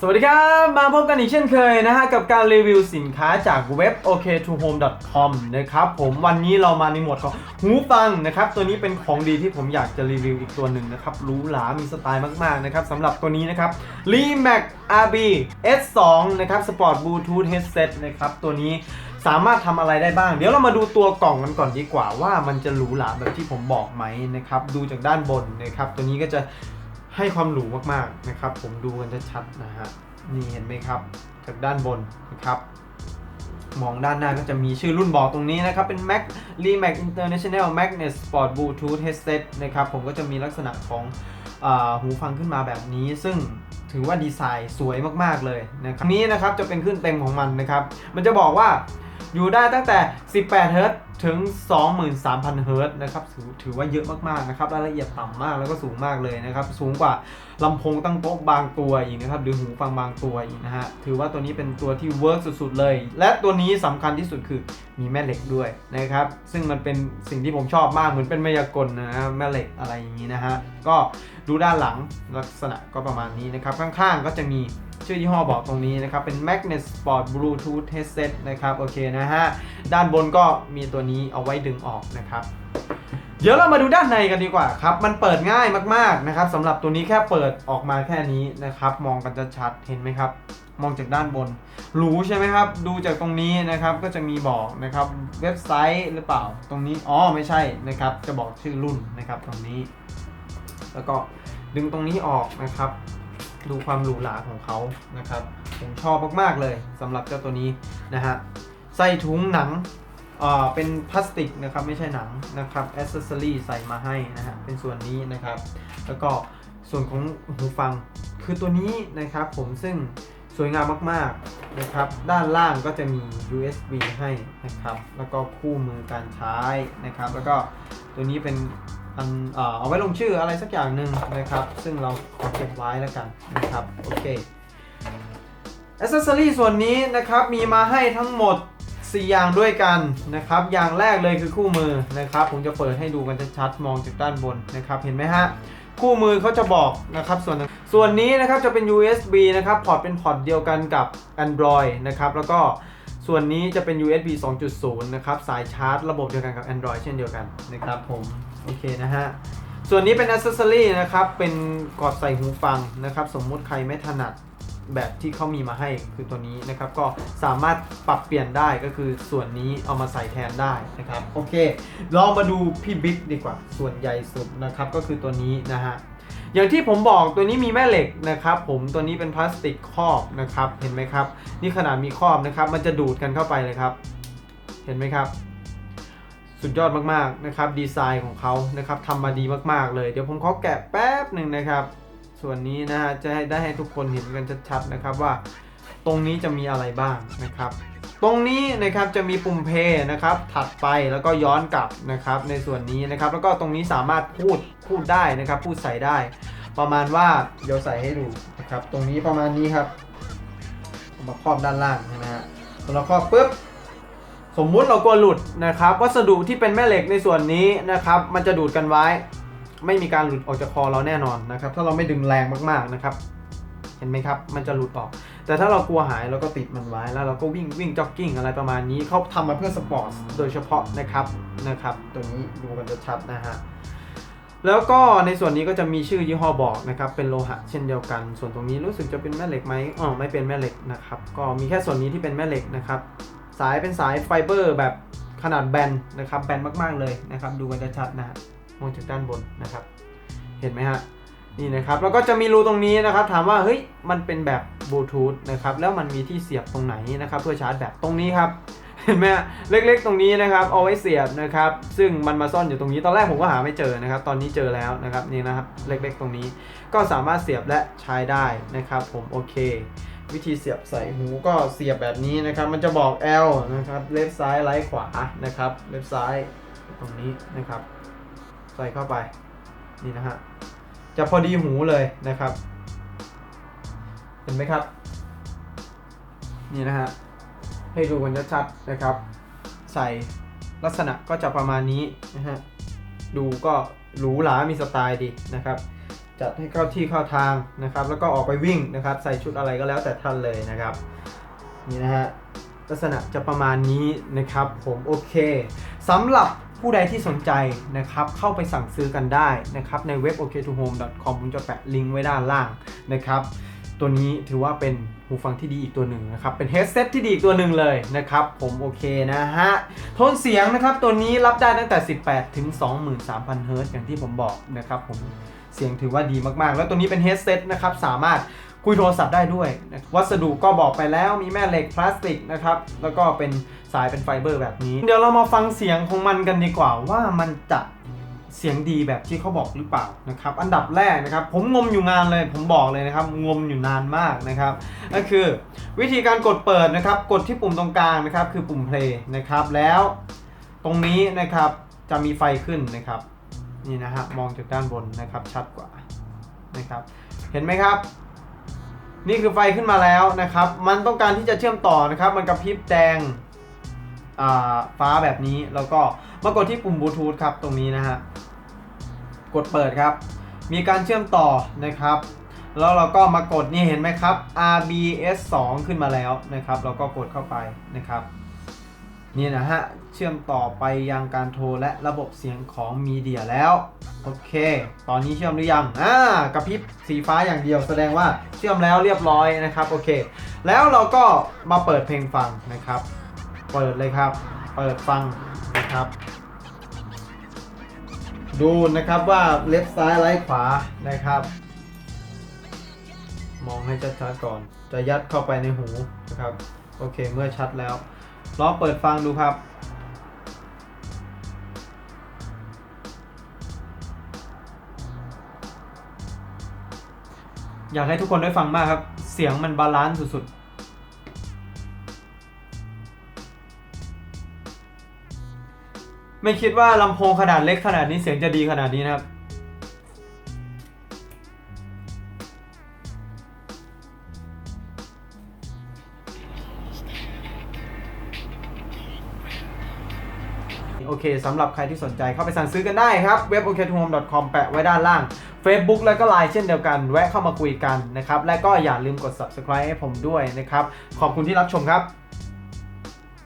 สวัสดีครับ มาพบกันอีกเช่นเคยนะฮะ กับการรีวิวสินค้าจากเว็บ ok2home.com นะครับผมวันนี้เรามาในหมวดของหูฟังนะครับ ตัวนี้เป็นของดีที่ผมอยากจะรีวิวอีกตัวหนึ่งนะครับหรูหรามีสไตล์มากๆนะครับสำหรับตัวนี้นะครับ l e m a c RB S2 นะครับ Sport Bluetooth Headset นะครับ ตัวนี้สามารถทำอะไรได้บ้าง เดี๋ยวเรามาดูตัวกล่องกันก่อนดีกว่าว่ามันจะหรูหราแบบที่ผมบอกไหมนะครับ ดูจากด้านบนนะครับ ตัวนี้ก็จะ ให้ความหรูมากๆนะครับ ผมดูกันชัดๆนะฮะนี่เห็นไหมครับ จากด้านบนนะครับมองด้านหน้าก็จะมีชื่อรุ่นบอกตรงนี้นะครับ เป็น Mac l e Mac International Magnet Sport Bluetooth Headset นะครับ ผมก็จะมีลักษณะของอหูฟังขึ้นมาแบบนี้ ซึ่งถือว่าดีไซน์สวยมากๆเลยนะครับนี้นะครับจะเป็นขึ้นเต็มของมันนะครับ มันจะบอกว่า อยู่ได้ตั้งแต่ 18 เฮิรตซ์ถึง 23,000 เฮิรตซ์นะครับถือถือว่าเยอะมากๆนะครับรายละเอียดต่ำมากแล้วก็สูงมากเลยนะครับ สูงกว่าลำโพงตั้งโต๊ะบางตัวอีกนะครับ หรือหูฟังบางตัวอีกนะฮะ ถือว่าตัวนี้เป็นตัวที่เวิร์กสุดๆเลย และตัวนี้สำคัญที่สุดคือมีแม่เหล็กด้วยนะครับ ซึ่งมันเป็นสิ่งที่ผมชอบมากเหมือนเป็นมายากลนะฮะแม่เหล็กอะไรอย่างนี้นะฮะ ก็ดูด้านหลังลักษณะก็ประมาณนี้นะครับ ข้างๆก็จะมี ชื่อยี่ห้อบอกตรงนี้นะครับ เป็น Magnet Sport Bluetooth Headset นะครับ โอเคนะฮะ ด้านบนก็มีตัวนี้เอาไว้ดึงออกนะครับ เดี๋ยวเรามาดูด้านในกันดีกว่าครับ มันเปิดง่ายมากๆนะครับสำหรับตัวนี้แค่เปิดออกมาแค่นี้นะครับ มองกันจะชัดเห็นไหมครับ มองจากด้านบนหรูใช่ไหมครับ ดูจากตรงนี้นะครับ ก็จะมีบอกนะครับ เว็บไซต์หรือเปล่า ตรงนี้ อ๋อ ไม่ใช่นะครับ จะบอกชื่อรุ่นนะครับตรงนี้ แล้วก็ดึงตรงนี้ออกนะครับ ดูความหรูหราของเขานะครับ ผมชอบมากๆเลยสำหรับเจ้าตัวนี้นะฮะใส่ถุงหนังอ่าเป็นพลาสติกนะครับไม่ใช่หนังนะครับอ c เซอรี่ใส่มาให้นะฮะเป็นส่วนนี้นะครับ แล้วก็ส่วนของหูฟังคือตัวนี้นะครับผมซึ่งสวยงามมากๆนะครับ ด้านล่างก็จะมี USB ให้นะครับ แล้วก็คู่มือการใช้นะครับ แล้วก็ตัวนี้เป็น เอ่อเอาไว้ลงชื่ออะไรสักอย่างหนึ่งนะครับ ซึ่งเราขอเก็บไว้แล้วกันนะครับ โอเคอ c เซสซอรี่ส่วนนี้นะครับมีมาให้ทั้งหมด 4 อย่างด้วยกันนะครับ อย่างแรกเลยคือคู่มือนะครับ ผมจะเปิดให้ดูกันชัดๆ มองจากด้านบนนะครับ เห็นไหมฮะ คู่มือเขาจะบอกนะครับ ส่วนส่วนนี้นะครับจะเป็น USB นะครับพอร์ตเป็นพอร์ตเดียวกันกับ Android นะครับ แล้วก็ส่วนนี้จะเป็น USB 2.0 นะครับ สายชาร์จระบบเดียวกันกับ Android เช่นเดียวกันนะครับผม โอเคนะฮะ ส่วนนี้เป็น accessory นะครับ เป็นกอดใส่หูฟังนะครับ สมมุติใครไม่ถนัดแบบที่เขามีมาให้คือตัวนี้นะครับ ก็สามารถปรับเปลี่ยนได้ก็คือส่วนนี้เอามาใส่แทนได้นะครับ โอเค ลองมาดูพี่บิ๊กดีกว่า ส่วนใหญ่สุดนะครับ ก็คือตัวนี้นะฮะอย่างที่ผมบอกตัวนี้มีแม่เหล็กนะครับผมตัวนี้เป็นพลาสติกครอบนะครับ เห็นไหมครับ นี่ขนาดมีครอบนะครับ มันจะดูดกันเข้าไปเลยครับ เห็นไหมครับ สุดยอดมากๆนะครับดีไซน์ของเขานะครับทำมาดีมากๆเลย เดี๋ยวผมขอแกะแป๊บหนึ่งนะครับ ส่วนนี้นะฮะจะให้ได้ให้ทุกคนเห็นกันชัดๆนะครับว่า ตรงนี้จะมีอะไรบ้างนะครับ ตรงนี้นะครับจะมีปุ่มเพย์นะครับถัดไปแล้วก็ย้อนกลับนะครับในส่วนนี้นะครับ แล้วก็ตรงนี้สามารถพูดพูดได้นะครับ พูดใส่ได้ ประมาณว่าเดี๋ยวใส่ให้ดูนะครับ ตรงนี้ประมาณนี้ครับมาครอบด้านล่างใช่ไหมฮะพอเราครอบปุ๊บ สมมุติเรากลัวหลุดนะครับ วัสดุที่เป็นแม่เหล็กในส่วนนี้นะครับ มันจะดูดกันไว้ ไม่มีการหลุดออกจากคอเราแน่นอนนะครับ ถ้าเราไม่ดึงแรงมากๆนะครับ เห็นไหมครับ มันจะหลุดออก แต่ถ้าเรากลัวหายเราก็ติดมันไว้ แล้วเราก็วิ่งวิ่งจ็อกกิ้งอะไรประมาณนี้เขาทำมาเพื่อสปอร์ตโดยเฉพาะนะครับนะครับ ตัวนี้ดูกันจะชัดนะฮะแล้วก็ในส่วนนี้ก็จะมีชื่อยี่ห้อบอกนะครับ เป็นโลหะเช่นเดียวกัน ส่วนตรงนี้รู้สึกจะเป็นแม่เหล็กไหมอ๋อไม่เป็นแม่เหล็กนะครับ ก็มีแค่ส่วนนี้ที่เป็นแม่เหล็กนะครับ สายเป็นสายไฟเบอร์แบบขนาดแบนนะครับแบนมากๆเลยนะครับ ดูกันจะชัดนะฮะมองจากด้านบนนะครับ เห็นไหมฮะนี่นะครับแล้วก็จะมีรูตรงนี้นะครับ ถามว่าเฮ้ยมันเป็นแบบบลูทูธนะครับแล้วมันมีที่เสียบตรงไหนนะครับ เพื่อชาร์จแบตตรงนี้ครับเห็นไหมฮะเล็กๆ ตรงนี้นะครับ เอาไว้เสียบนะครับ ซึ่งมันมาซ่อนอยู่ตรงนี้ตอนแรกผมก็หาไม่เจอนะครับ ตอนนี้เจอแล้วนะครับนี่นะครับ เล็กๆ ตรงนี้ก็สามารถเสียบและใช้ได้นะครับ ผมโอเค วิธีเสียบใส่หูก็เสียบแบบนี้นะครับ มันจะบอก L นะครับเลฟซ้ายไลท์ขวานะครับเลฟซ้ายตรงนี้นะครับ ใส่เข้าไปนี่นะฮะจะพอดีหูเลยนะครับ เห็นไหมครับ นี่นะฮะให้ดูกันชัดๆนะครับ ใส่ลักษณะก็จะประมาณนี้นะฮะดูก็หรูหรามีสไตล์ดีนะครับ จัดให้เข้าที่เข้าทางนะครับ แล้วก็ออกไปวิ่งนะครับ ใส่ชุดอะไรก็แล้วแต่ท่านเลยนะครับ นี่นะฮะลักษณะจะประมาณนี้นะครับผมโอเคสำหรับผู้ใดที่สนใจนะครับ เข้าไปสั่งซื้อกันได้นะครับ ในเว็บ ok2home.com ผมจะแปะลิงก์ไว้ด้านล่างนะครับ ตัวนี้ถือว่าเป็นหูฟังที่ดีอีกตัวหนึ่งนะครับ เป็นเฮดเซตที่ดีอีกตัวหนึ่งเลยนะครับ ผมโอเคนะฮะโทนเสียงนะครับตัวนี้รับได้ตั้งแต่ 18 ถึง 23,000 เฮิร์ตซ์อย่างที่ผมบอกนะครับผม เสียงถือว่าดีมากๆ แล้วตัวนี้เป็นเฮดเซตนะครับสามารถคุยโทรศัพท์ได้ด้วย วัสดุก็บอกไปแล้วมีแม่เหล็กพลาสติกนะครับ แล้วก็เป็นสายเป็นไฟเบอร์แบบนี้ เดี๋ยวเรามาฟังเสียงของมันกันดีกว่าว่ามันจะเสียงดีแบบที่เขาบอกหรือเปล่านะครับ อันดับแรกนะครับ ผมงมอยู่งานเลย ผมบอกเลยนะครับ งมอยู่นานมากนะครับ ก็คือวิธีการกดเปิดนะครับ กดที่ปุ่มตรงกลางนะครับ คือปุ่ม play นะครับ แล้วตรงนี้นะครับจะมีไฟขึ้นนะครับ นี่นะฮะมองจากด้านบนนะครับชัดกว่านะครับ เห็นไหมครับ นี่คือไฟขึ้นมาแล้วนะครับ มันต้องการที่จะเชื่อมต่อนะครับ มันกระพริบแดงฟ้าแบบนี้แล้วก็มากดที่ปุ่มบลูทูธครับตรงนี้นะฮะกดเปิดครับ มีการเชื่อมต่อนะครับ แล้วเราก็มากดนี่เห็นไหมครับ RBS 2 ขึ้นมาแล้วนะครับ เราก็กดเข้าไปนะครับ นี่นะฮะ เชื่อมต่อไปยังการโทรและระบบเสียงของมีเดียแล้ว โอเค ตอนนี้เชื่อมหรือยังอ่ากระพริบสีฟ้าอย่างเดียวแสดงว่าเชื่อมแล้วเรียบร้อยนะครับโอเค แล้วเราก็มาเปิดเพลงฟังนะครับ เปิดเลยครับ เปิดฟังนะครับ ดูนะครับว่าเล็บซ้ายไล่ขวานะครับ มองให้ชัดๆก่อน จะยัดเข้าไปในหูนะครับ โอเคเมื่อชัดแล้ว ลองเปิดฟังดูครับ อยากให้ทุกคนได้ฟังมากครับ เสียงมันบาลานซ์สุดๆไม่คิดว่าลำโพงขนาดเล็กขนาดนี้เสียงจะดีขนาดนี้นะครับ โอเคสำหรับใครที่สนใจเข้าไปสั่งซื้อกันได้ครับเว็บ o k t o h o m e c o m แปะไว้ด้านล่าง Facebook แล้วก็ Line เช่นเดียวกันแวะเข้ามาคุยกันนะครับและก็อย่าลืมกด subscribe ให้ผมด้วยนะครับขอบคุณที่รับชมครับ